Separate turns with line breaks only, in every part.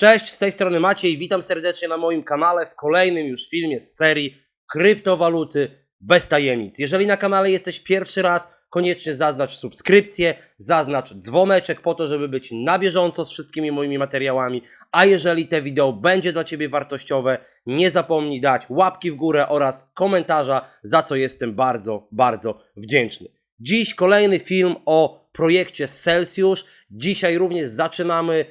Cześć, z tej strony Maciej, witam serdecznie na moim kanale w kolejnym już filmie z serii Kryptowaluty bez tajemnic. Jeżeli na kanale jesteś pierwszy raz, koniecznie zaznacz subskrypcję, zaznacz dzwoneczek po to, żeby być na bieżąco z wszystkimi moimi materiałami, a jeżeli te wideo będzie dla Ciebie wartościowe, nie zapomnij dać łapki w górę oraz komentarza, za co jestem bardzo, bardzo wdzięczny. Dziś kolejny film o projekcie Celsius. Dzisiaj również zaczynamy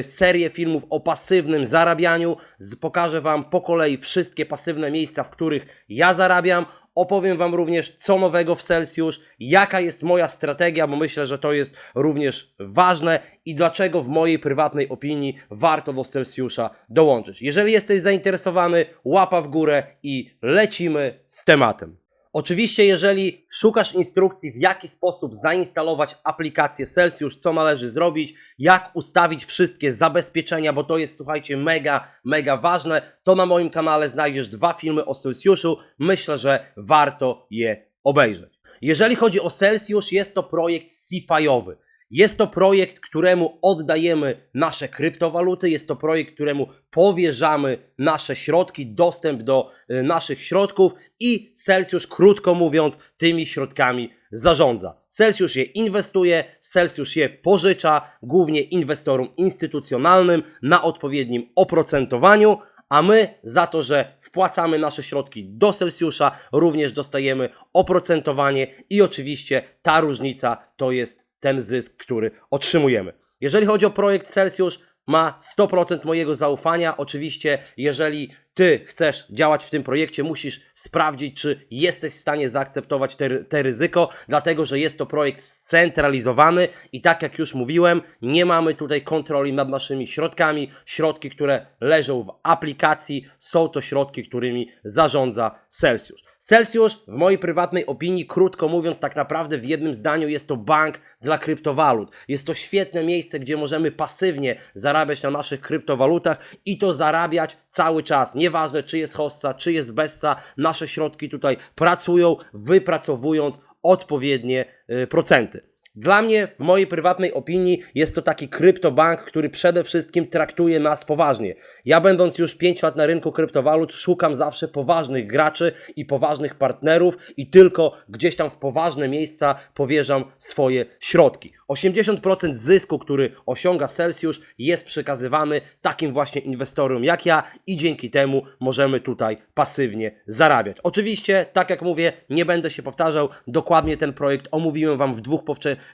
y, serię filmów o pasywnym zarabianiu. Pokażę Wam po kolei wszystkie pasywne miejsca, w których ja zarabiam. Opowiem Wam również, co nowego w Celsius, jaka jest moja strategia, bo myślę, że to jest również ważne i dlaczego w mojej prywatnej opinii warto do Celsiusa dołączyć. Jeżeli jesteś zainteresowany, łapa w górę i lecimy z tematem. Oczywiście, jeżeli szukasz instrukcji, w jaki sposób zainstalować aplikację Celsius, co należy zrobić, jak ustawić wszystkie zabezpieczenia, bo to jest, słuchajcie, mega, mega ważne, to na moim kanale znajdziesz dwa filmy o Celsiusu. Myślę, że warto je obejrzeć. Jeżeli chodzi o Celsius, jest to projekt CeFi'owy. Jest to projekt, któremu oddajemy nasze kryptowaluty, jest to projekt, któremu powierzamy nasze środki, dostęp do y, naszych środków i Celsius, krótko mówiąc, tymi środkami zarządza. Celsius je inwestuje, Celsius je pożycza, głównie inwestorom instytucjonalnym na odpowiednim oprocentowaniu, a my za to, że wpłacamy nasze środki do Celsiusza, również dostajemy oprocentowanie i oczywiście ta różnica to jest ten zysk, który otrzymujemy. Jeżeli chodzi o projekt Celsius, ma 100% mojego zaufania. Oczywiście, jeżeli ty chcesz działać w tym projekcie, musisz sprawdzić, czy jesteś w stanie zaakceptować te, te ryzyko, dlatego że jest to projekt scentralizowany i tak jak już mówiłem, nie mamy tutaj kontroli nad naszymi środkami. Środki, które leżą w aplikacji, są to środki, którymi zarządza Celsius. Celsius, w mojej prywatnej opinii, krótko mówiąc, tak naprawdę w jednym zdaniu jest to bank dla kryptowalut. Jest to świetne miejsce, gdzie możemy pasywnie zarabiać na naszych kryptowalutach i to zarabiać cały czas. Nieważne, czy jest hossa, czy jest bessa, nasze środki tutaj pracują, wypracowując odpowiednie y, procenty. Dla mnie, w mojej prywatnej opinii, jest to taki kryptobank, który przede wszystkim traktuje nas poważnie. Ja, będąc już 5 lat na rynku kryptowalut, szukam zawsze poważnych graczy i poważnych partnerów, i tylko gdzieś tam w poważne miejsca powierzam swoje środki. 80% zysku, który osiąga Celsius, jest przekazywany takim właśnie inwestorom jak ja, i dzięki temu możemy tutaj pasywnie zarabiać. Oczywiście, tak jak mówię, nie będę się powtarzał, dokładnie ten projekt omówiłem Wam w dwóch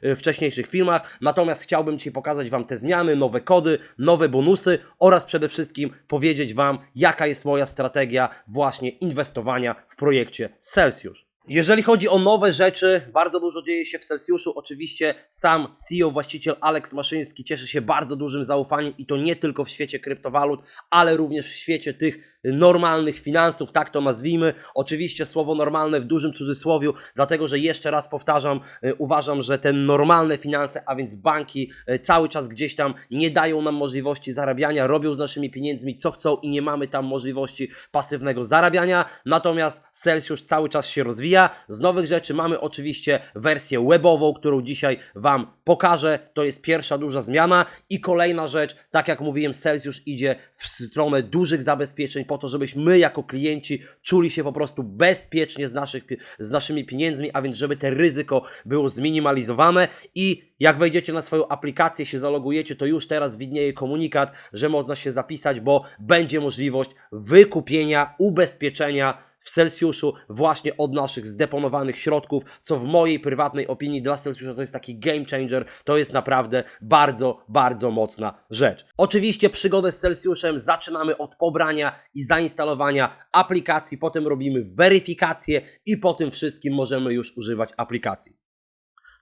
y, wcześniejszych filmach, natomiast chciałbym Ci pokazać Wam te zmiany, nowe kody, nowe bonusy oraz przede wszystkim powiedzieć Wam, jaka jest moja strategia właśnie inwestowania w projekcie Celsius. Jeżeli chodzi o nowe rzeczy, bardzo dużo dzieje się w Celsiuszu. Oczywiście sam CEO, właściciel Alex Maszyński cieszy się bardzo dużym zaufaniem i to nie tylko w świecie kryptowalut, ale również w świecie tych normalnych finansów, tak to nazwijmy. Oczywiście słowo normalne w dużym cudzysłowiu, dlatego że jeszcze raz powtarzam, y, uważam, że te normalne finanse, a więc banki y, cały czas gdzieś tam nie dają nam możliwości zarabiania, robią z naszymi pieniędzmi co chcą i nie mamy tam możliwości pasywnego zarabiania. Natomiast Celsius cały czas się rozwija. Z nowych rzeczy mamy oczywiście wersję webową, którą dzisiaj Wam pokażę. To jest pierwsza duża zmiana. I kolejna rzecz, tak jak mówiłem, Celsius idzie w stronę dużych zabezpieczeń po to, żebyśmy my jako klienci czuli się po prostu bezpiecznie z, naszych, z naszymi pieniędzmi, a więc żeby te ryzyko było zminimalizowane i jak wejdziecie na swoją aplikację, się zalogujecie, to już teraz widnieje komunikat, że można się zapisać, bo będzie możliwość wykupienia ubezpieczenia w Celsiuszu właśnie od naszych zdeponowanych środków, co w mojej prywatnej opinii dla Celsiusza to jest taki game changer, to jest naprawdę bardzo, bardzo mocna rzecz. Oczywiście przygodę z Celsiuszem zaczynamy od pobrania i zainstalowania aplikacji, potem robimy weryfikację i po tym wszystkim możemy już używać aplikacji.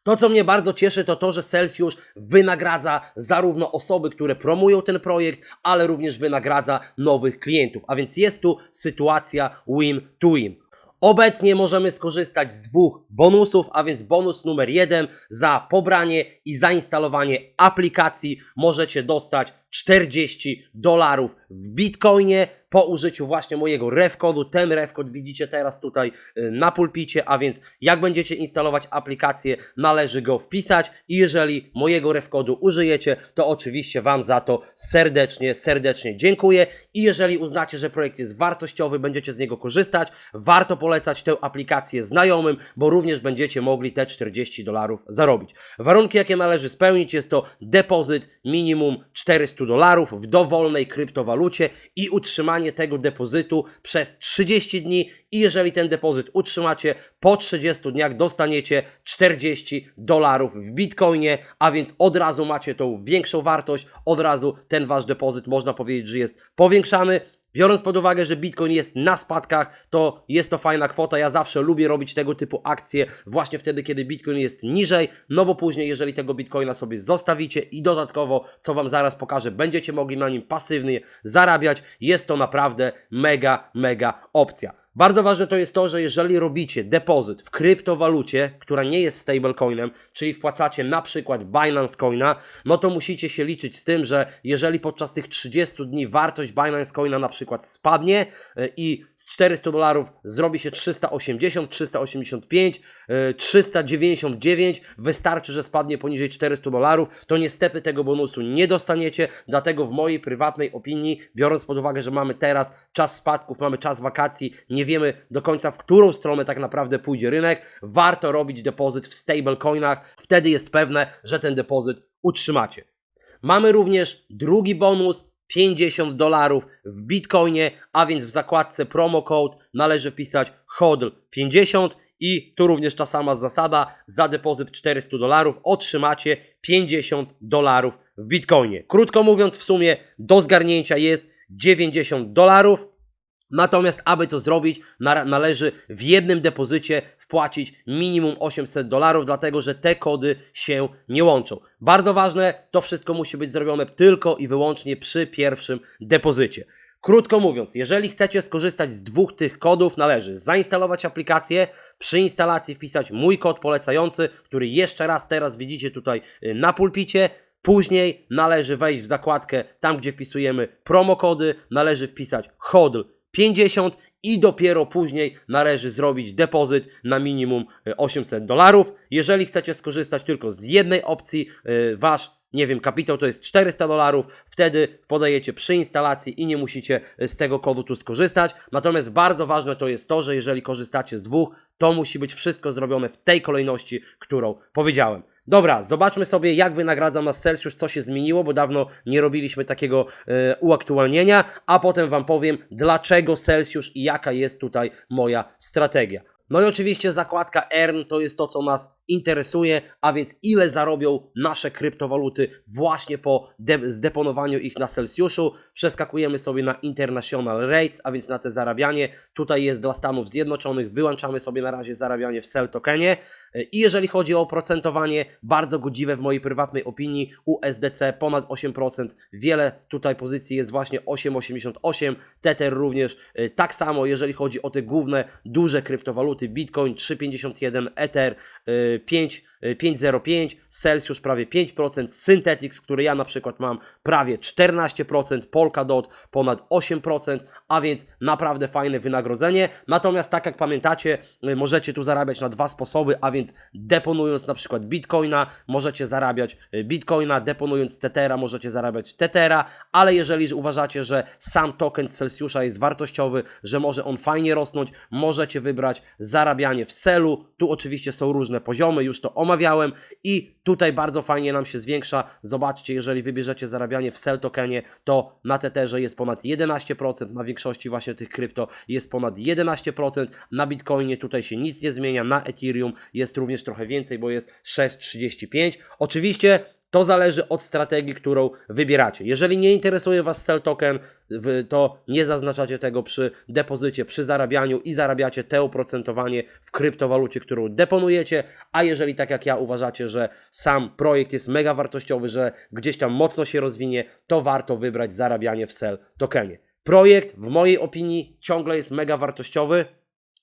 To, co mnie bardzo cieszy, to to, że Celsius wynagradza zarówno osoby, które promują ten projekt, ale również wynagradza nowych klientów. A więc jest tu sytuacja win to win. Obecnie możemy skorzystać z dwóch bonusów, a więc bonus numer jeden za pobranie i zainstalowanie aplikacji możecie dostać 40 dolarów w bitcoinie po użyciu właśnie mojego refkodu. Ten refkod widzicie teraz tutaj y, na pulpicie, a więc jak będziecie instalować aplikację, należy go wpisać i jeżeli mojego refkodu użyjecie, to oczywiście Wam za to serdecznie, serdecznie dziękuję i jeżeli uznacie, że projekt jest wartościowy, będziecie z niego korzystać, warto polecać tę aplikację znajomym, bo również będziecie mogli te 40 dolarów zarobić. Warunki, jakie należy spełnić, jest to depozyt minimum 400 dolarów w dowolnej kryptowalucie i utrzymanie tego depozytu przez 30 dni i jeżeli ten depozyt utrzymacie, po 30 dniach dostaniecie 40 dolarów w bitcoinie, a więc od razu macie tą większą wartość, od razu ten wasz depozyt można powiedzieć, że jest powiększany. Biorąc pod uwagę, że Bitcoin jest na spadkach, to jest to fajna kwota. Ja zawsze lubię robić tego typu akcje właśnie wtedy, kiedy Bitcoin jest niżej, no bo później, jeżeli tego Bitcoina sobie zostawicie i dodatkowo, co Wam zaraz pokażę, będziecie mogli na nim pasywnie zarabiać, jest to naprawdę mega, mega opcja. Bardzo ważne to jest to, że jeżeli robicie depozyt w kryptowalucie, która nie jest stablecoinem, czyli wpłacacie na przykład Binance Coina, no to musicie się liczyć z tym, że jeżeli podczas tych 30 dni wartość Binance Coina na przykład spadnie y, i z 400 dolarów zrobi się 380, 385, y, 399, wystarczy, że spadnie poniżej 400 dolarów, to niestety tego bonusu nie dostaniecie, dlatego w mojej prywatnej opinii, biorąc pod uwagę, że mamy teraz czas spadków, mamy czas wakacji, nie wiemy do końca w którą stronę tak naprawdę pójdzie rynek, warto robić depozyt w stablecoinach, wtedy jest pewne, że ten depozyt utrzymacie. Mamy również drugi bonus 50 dolarów w Bitcoinie, a więc w zakładce promo code należy wpisać HODL 50 i tu również ta sama zasada, za depozyt 400 dolarów otrzymacie 50 dolarów w Bitcoinie. Krótko mówiąc, w sumie do zgarnięcia jest 90 dolarów. Natomiast, aby to zrobić, na, należy w jednym depozycie wpłacić minimum 800 dolarów, dlatego że te kody się nie łączą. Bardzo ważne, to wszystko musi być zrobione tylko i wyłącznie przy pierwszym depozycie. Krótko mówiąc, jeżeli chcecie skorzystać z dwóch tych kodów, należy zainstalować aplikację, przy instalacji wpisać mój kod polecający, który jeszcze raz teraz widzicie tutaj y, na pulpicie. Później należy wejść w zakładkę tam, gdzie wpisujemy promokody, należy wpisać HODL 50 i dopiero później należy zrobić depozyt na minimum y, 800 dolarów. Jeżeli chcecie skorzystać tylko z jednej opcji, y, wasz nie wiem, kapitał to jest 400 dolarów, wtedy podajecie przy instalacji i nie musicie y, z tego kodu tu skorzystać. Natomiast bardzo ważne to jest to, że jeżeli korzystacie z dwóch, to musi być wszystko zrobione w tej kolejności, którą powiedziałem. Dobra, zobaczmy sobie, jak wynagradza nas Celsius, co się zmieniło, bo dawno nie robiliśmy takiego e, uaktualnienia, a potem Wam powiem, dlaczego Celsius i jaka jest tutaj moja strategia. No i oczywiście zakładka ERN to jest to, co nas interesuje, a więc ile zarobią nasze kryptowaluty właśnie po de- zdeponowaniu ich na Celsjuszu. Przeskakujemy sobie na International Rates, a więc na te zarabianie. Tutaj jest dla Stanów Zjednoczonych, wyłączamy sobie na razie zarabianie w Cell tokenie. I jeżeli chodzi o oprocentowanie, bardzo godziwe w mojej prywatnej opinii, USDC ponad 8%, wiele tutaj pozycji jest właśnie 8,88, Tether również e, tak samo, jeżeli chodzi o te główne, duże kryptowaluty, Bitcoin 3,51, Ether e, 5, e, 5,05, Celsius prawie 5%, Synthetix, który ja na przykład mam prawie 14%, Polkadot ponad 8%, a więc naprawdę fajne wynagrodzenie. Natomiast tak jak pamiętacie, y, możecie tu zarabiać na dwa sposoby, a więc deponując na przykład Bitcoina, możecie zarabiać y, Bitcoina, deponując Tethera, możecie zarabiać Tethera, ale jeżeli uważacie, że sam token z Celsiusza jest wartościowy, że może on fajnie rosnąć, możecie wybrać zarabianie w Celu. Tu oczywiście są różne poziomy, już to omawiałem i tutaj bardzo fajnie nam się zwiększa. Zobaczcie, jeżeli wybierzecie zarabianie w Cell tokenie, to na Tetherze jest ponad 11%, na większości właśnie tych krypto jest ponad 11%, na Bitcoinie tutaj się nic nie zmienia, na Ethereum jest również trochę więcej, bo jest 6,35. Oczywiście to zależy od strategii, którą wybieracie. Jeżeli nie interesuje Was Cell Token, to nie zaznaczacie tego przy depozycie, przy zarabianiu i zarabiacie te oprocentowanie w kryptowalucie, którą deponujecie, a jeżeli tak jak ja uważacie, że sam projekt jest mega wartościowy, że gdzieś tam mocno się rozwinie, to warto wybrać zarabianie w Cell Tokenie. Projekt w mojej opinii ciągle jest mega wartościowy,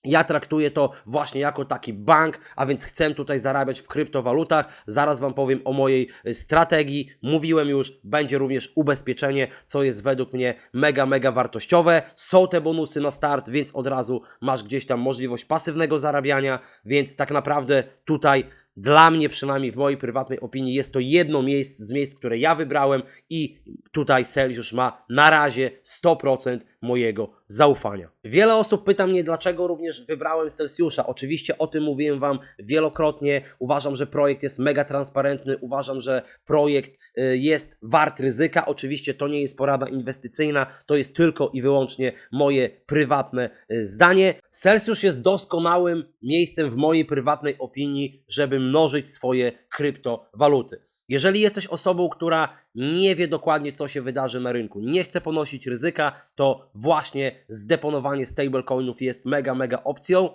Ja traktuję to właśnie jako taki bank, a więc chcę tutaj zarabiać w kryptowalutach. Zaraz Wam powiem o mojej y, strategii. Mówiłem już, będzie również ubezpieczenie, co jest według mnie mega, mega wartościowe. Są te bonusy na start, więc od razu masz gdzieś tam możliwość pasywnego zarabiania, więc tak naprawdę tutaj dla mnie, przynajmniej w mojej prywatnej opinii, jest to jedno miejsce z miejsc, które ja wybrałem i tutaj Seliusz ma na razie 100% mojego zaufania. Wiele osób pyta mnie, dlaczego również wybrałem Celsjusza. Oczywiście o tym mówiłem Wam wielokrotnie. Uważam, że projekt jest mega transparentny. Uważam, że projekt y, jest wart ryzyka. Oczywiście to nie jest porada inwestycyjna, to jest tylko i wyłącznie moje prywatne y, zdanie. Celsius jest doskonałym miejscem w mojej prywatnej opinii, żeby mnożyć swoje kryptowaluty. Jeżeli jesteś osobą, która nie wie dokładnie, co się wydarzy na rynku, nie chce ponosić ryzyka, to właśnie zdeponowanie stablecoinów jest mega, mega opcją.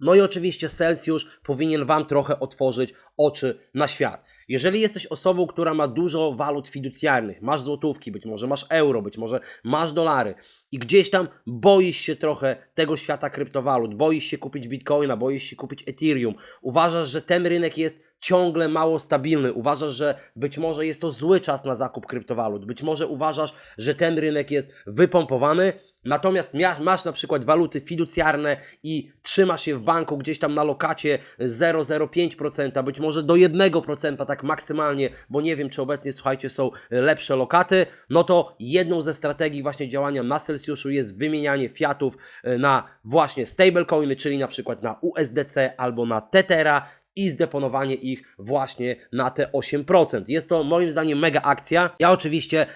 No i oczywiście Celsius powinien Wam trochę otworzyć oczy na świat. Jeżeli jesteś osobą, która ma dużo walut fiducjarnych, masz złotówki, być może masz euro, być może masz dolary i gdzieś tam boisz się trochę tego świata kryptowalut, boisz się kupić bitcoina, boisz się kupić Ethereum, uważasz, że ten rynek jest ciągle mało stabilny, uważasz, że być może jest to zły czas na zakup kryptowalut, być może uważasz, że ten rynek jest wypompowany, Natomiast mia- masz na przykład waluty fiducjarne i trzymasz je w banku gdzieś tam na lokacie 0,05%, być może do 1% tak maksymalnie, bo nie wiem czy obecnie słuchajcie są lepsze lokaty, no to jedną ze strategii właśnie działania na Celsjuszu jest wymienianie fiatów e, na właśnie stablecoiny, czyli na przykład na USDC albo na Tethera i zdeponowanie ich właśnie na te 8%. Jest to moim zdaniem mega akcja. Ja oczywiście e,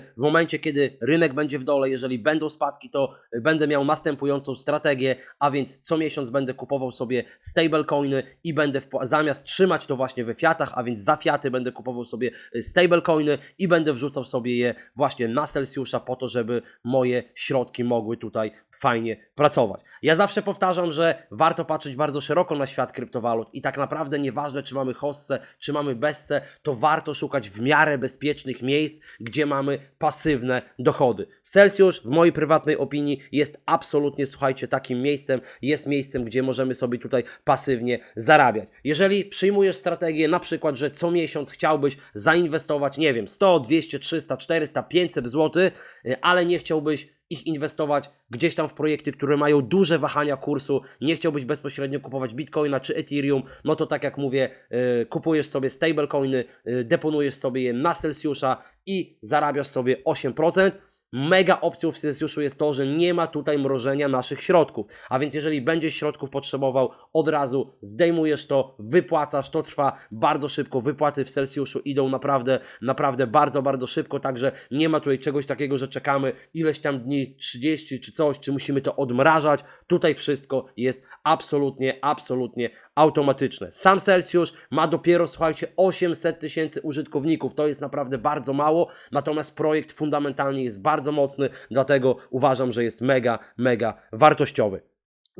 w momencie, kiedy rynek będzie w dole, jeżeli będą spadki, to będę miał następującą strategię, a więc co miesiąc będę kupował sobie stablecoiny i będę zamiast trzymać to właśnie we fiatach, a więc za fiaty będę kupował sobie e, stablecoiny i będę wrzucał sobie je właśnie na Celsjusza po to, żeby moje środki mogły tutaj fajnie pracować. Ja zawsze powtarzam, że warto patrzeć bardzo szeroko na świat kryptowalut i tak naprawdę nieważne, czy mamy hossę, czy mamy bessę, to warto szukać w miarę bezpiecznych miejsc, gdzie mamy pasywne dochody. Celsius, w mojej prywatnej opinii, jest absolutnie, słuchajcie, takim miejscem, jest miejscem, gdzie możemy sobie tutaj pasywnie zarabiać. Jeżeli przyjmujesz strategię, na przykład, że co miesiąc chciałbyś zainwestować, nie wiem, 100, 200, 300, 400, 500 zł, ale nie chciałbyś ich inwestować gdzieś tam w projekty, które mają duże wahania kursu, nie chciałbyś bezpośrednio kupować Bitcoina czy Ethereum, no to tak jak mówię, yy, kupujesz sobie stablecoiny, yy, deponujesz sobie je na Celsjusza i zarabiasz sobie 8%. Mega opcją w Celsjuszu jest to, że nie ma tutaj mrożenia naszych środków. A więc jeżeli będziesz środków potrzebował, od razu zdejmujesz to, wypłacasz, to trwa bardzo szybko. Wypłaty w Celsjuszu idą naprawdę, naprawdę bardzo, bardzo szybko, także nie ma tutaj czegoś takiego, że czekamy ileś tam dni, 30 czy coś, czy musimy to odmrażać. Tutaj wszystko jest absolutnie, absolutnie automatyczne. Sam Celsius ma dopiero, słuchajcie, 800 tysięcy użytkowników. To jest naprawdę bardzo mało, natomiast projekt fundamentalnie jest bardzo mocny, dlatego uważam, że jest mega, mega wartościowy.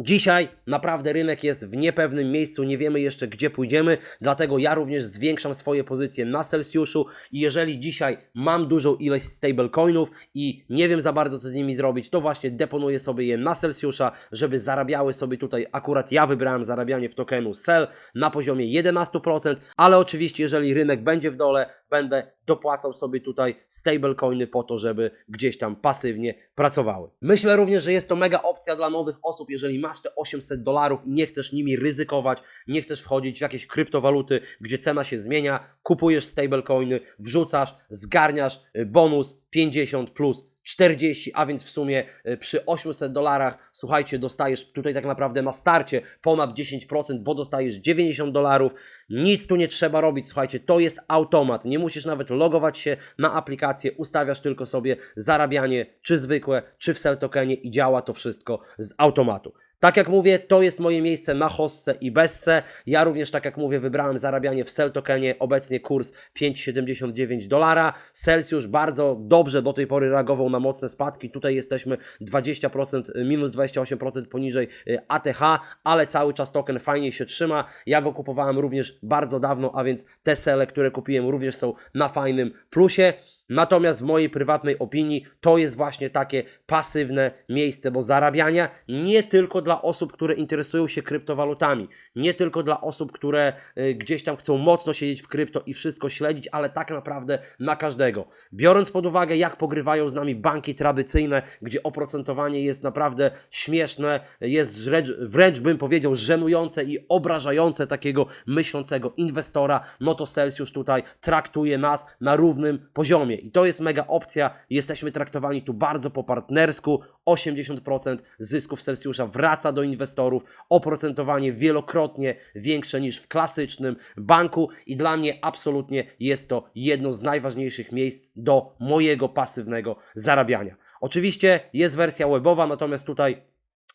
Dzisiaj naprawdę rynek jest w niepewnym miejscu, nie wiemy jeszcze gdzie pójdziemy, dlatego ja również zwiększam swoje pozycje na Celsjuszu i jeżeli dzisiaj mam dużą ilość stablecoinów i nie wiem za bardzo co z nimi zrobić, to właśnie deponuję sobie je na Celsjusza, żeby zarabiały sobie tutaj, akurat ja wybrałem zarabianie w tokenu CEL na poziomie 11%, ale oczywiście jeżeli rynek będzie w dole, będę dopłacał sobie tutaj stablecoiny po to, żeby gdzieś tam pasywnie pracowały. Myślę również, że jest to mega opcja dla nowych osób, jeżeli masz te 800 dolarów i nie chcesz nimi ryzykować, nie chcesz wchodzić w jakieś kryptowaluty, gdzie cena się zmienia, kupujesz stablecoiny, wrzucasz, zgarniasz y, bonus 50 plus 40, a więc w sumie y, przy 800 dolarach, słuchajcie, dostajesz tutaj tak naprawdę na starcie ponad 10%, bo dostajesz 90 dolarów. Nic tu nie trzeba robić, słuchajcie, to jest automat. Nie musisz nawet logować się na aplikację, ustawiasz tylko sobie zarabianie, czy zwykłe, czy w sell tokenie i działa to wszystko z automatu. Tak jak mówię, to jest moje miejsce na hossę i bessę. Ja również, tak jak mówię, wybrałem zarabianie w sell tokenie. Obecnie kurs 5,79 dolara. Celsius bardzo dobrze do tej pory reagował na mocne spadki. Tutaj jesteśmy 20%, minus 28% poniżej y, ATH, ale cały czas token fajnie się trzyma. Ja go kupowałem również bardzo dawno, a więc te sele, które kupiłem również są na fajnym plusie. Natomiast w mojej prywatnej opinii to jest właśnie takie pasywne miejsce, bo zarabiania nie tylko dla osób, które interesują się kryptowalutami, nie tylko dla osób, które y, gdzieś tam chcą mocno siedzieć w krypto i wszystko śledzić, ale tak naprawdę na każdego. Biorąc pod uwagę, jak pogrywają z nami banki tradycyjne, gdzie oprocentowanie jest naprawdę śmieszne, jest wręcz, wręcz bym powiedział żenujące i obrażające takiego myślącego inwestora, no to Celsius tutaj traktuje nas na równym poziomie. I to jest mega opcja. Jesteśmy traktowani tu bardzo po partnersku. 80% zysków Celsiusza wraca do inwestorów. Oprocentowanie wielokrotnie większe niż w klasycznym banku i dla mnie absolutnie jest to jedno z najważniejszych miejsc do mojego pasywnego zarabiania. Oczywiście jest wersja webowa, natomiast tutaj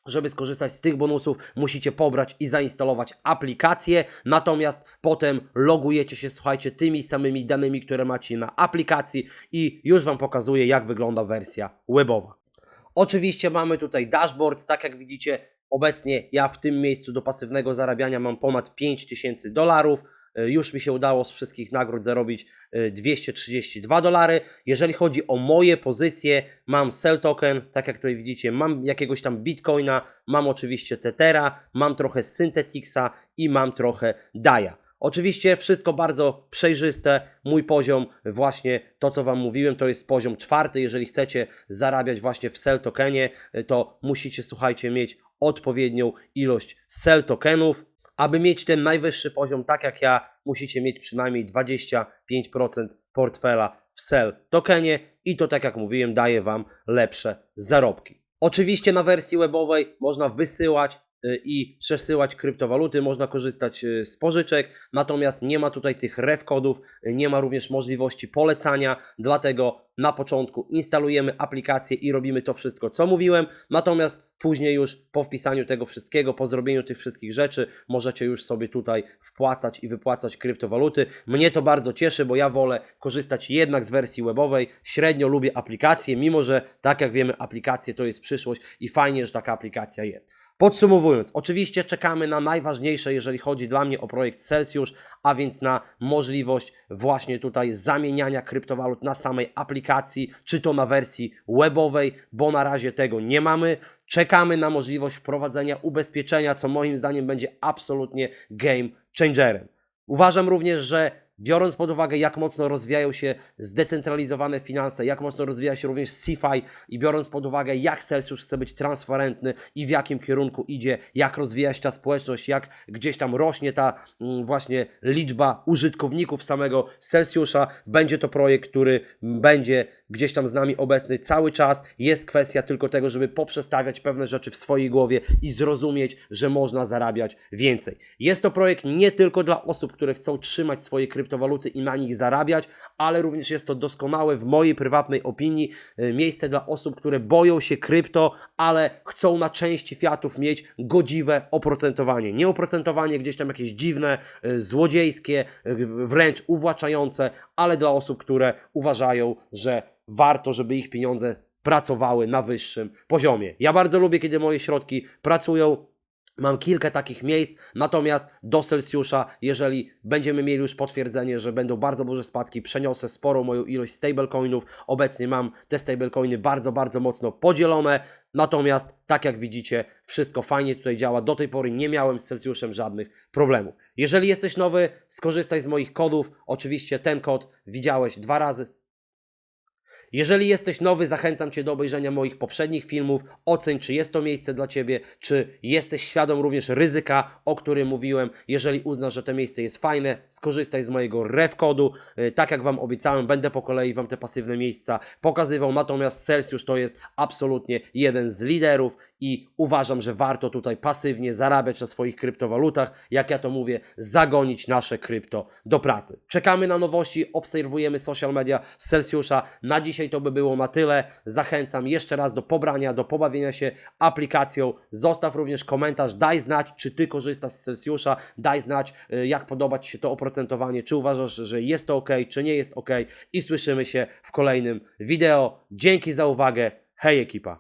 żeby skorzystać z tych bonusów, musicie pobrać i zainstalować aplikację. Natomiast potem logujecie się, słuchajcie, tymi samymi danymi, które macie na aplikacji i już Wam pokazuję, jak wygląda wersja webowa. Oczywiście mamy tutaj dashboard, tak jak widzicie, obecnie ja w tym miejscu do pasywnego zarabiania mam ponad 5000 dolarów. Y, Już mi się udało z wszystkich nagród zarobić y, 232 dolary. Jeżeli chodzi o moje pozycje, mam sell token, tak jak tutaj widzicie, mam jakiegoś tam bitcoina, mam oczywiście Tethera, mam trochę Syntheticsa i mam trochę DAIA. Oczywiście wszystko bardzo przejrzyste. Mój poziom, właśnie to co Wam mówiłem, to jest poziom czwarty. Jeżeli chcecie zarabiać właśnie w sell tokenie, y, to musicie, słuchajcie, mieć odpowiednią ilość sell tokenów. Aby mieć ten najwyższy poziom, tak jak ja, musicie mieć przynajmniej 25% portfela w sell tokenie i to, tak jak mówiłem, daje Wam lepsze zarobki. Oczywiście na wersji webowej można wysyłać i przesyłać kryptowaluty, można korzystać y, z pożyczek, natomiast nie ma tutaj tych ref kodów, y, nie ma również możliwości polecania, dlatego na początku instalujemy aplikację i robimy to wszystko, co mówiłem, natomiast później już po wpisaniu tego wszystkiego, po zrobieniu tych wszystkich rzeczy, możecie już sobie tutaj wpłacać i wypłacać kryptowaluty. Mnie to bardzo cieszy, bo ja wolę korzystać jednak z wersji webowej. Średnio lubię aplikacje, mimo że tak jak wiemy, aplikacje to jest przyszłość i fajnie, że taka aplikacja jest. Podsumowując, oczywiście czekamy na najważniejsze, jeżeli chodzi dla mnie o projekt Celsius, a więc na możliwość właśnie tutaj zamieniania kryptowalut na samej aplikacji, czy to na wersji webowej, bo na razie tego nie mamy. Czekamy na możliwość wprowadzenia ubezpieczenia, co moim zdaniem będzie absolutnie game changerem. Uważam również, że biorąc pod uwagę, jak mocno rozwijają się zdecentralizowane finanse, jak mocno rozwija się również CeFi i biorąc pod uwagę, jak Celsius chce być transparentny i w jakim kierunku idzie, jak rozwija się ta społeczność, jak gdzieś tam rośnie ta mm, właśnie liczba użytkowników samego Celsiusza, będzie to projekt, który będzie gdzieś tam z nami obecny cały czas. Jest kwestia tylko tego, żeby poprzestawiać pewne rzeczy w swojej głowie i zrozumieć, że można zarabiać więcej. Jest to projekt nie tylko dla osób, które chcą trzymać swoje kryptowaluty i na nich zarabiać, ale również jest to doskonałe, w mojej prywatnej opinii, y, miejsce dla osób, które boją się krypto, ale chcą na części fiatów mieć godziwe oprocentowanie. Nie oprocentowanie gdzieś tam jakieś dziwne, y, złodziejskie, y, wręcz uwłaczające, ale dla osób, które uważają, że warto, żeby ich pieniądze pracowały na wyższym poziomie. Ja bardzo lubię, kiedy moje środki pracują. Mam kilka takich miejsc, natomiast do Celsjusza, jeżeli będziemy mieli już potwierdzenie, że będą bardzo duże spadki, przeniosę sporą moją ilość stablecoinów. Obecnie mam te stablecoiny bardzo, bardzo mocno podzielone. Natomiast, tak jak widzicie, wszystko fajnie tutaj działa. Do tej pory nie miałem z Celsjuszem żadnych problemów. Jeżeli jesteś nowy, skorzystaj z moich kodów. Oczywiście ten kod widziałeś dwa razy, jeżeli jesteś nowy, zachęcam Cię do obejrzenia moich poprzednich filmów. Oceń, czy jest to miejsce dla Ciebie, czy jesteś świadom również ryzyka, o którym mówiłem. Jeżeli uznasz, że to miejsce jest fajne, skorzystaj z mojego ref kodu. Yy, Tak jak Wam obiecałem, będę po kolei Wam te pasywne miejsca pokazywał. Natomiast Celsius to jest absolutnie jeden z liderów i uważam, że warto tutaj pasywnie zarabiać na swoich kryptowalutach. Jak ja to mówię, zagonić nasze krypto do pracy. Czekamy na nowości, obserwujemy social media z Celsiusza. Na dzisiaj to by było na tyle. Zachęcam jeszcze raz do pobrania, do pobawienia się aplikacją. Zostaw również komentarz, daj znać, czy Ty korzystasz z Celsiusza, daj znać, y, jak podoba Ci się to oprocentowanie, czy uważasz, że jest to ok, czy nie jest ok. I słyszymy się w kolejnym wideo. Dzięki za uwagę. Hej ekipa!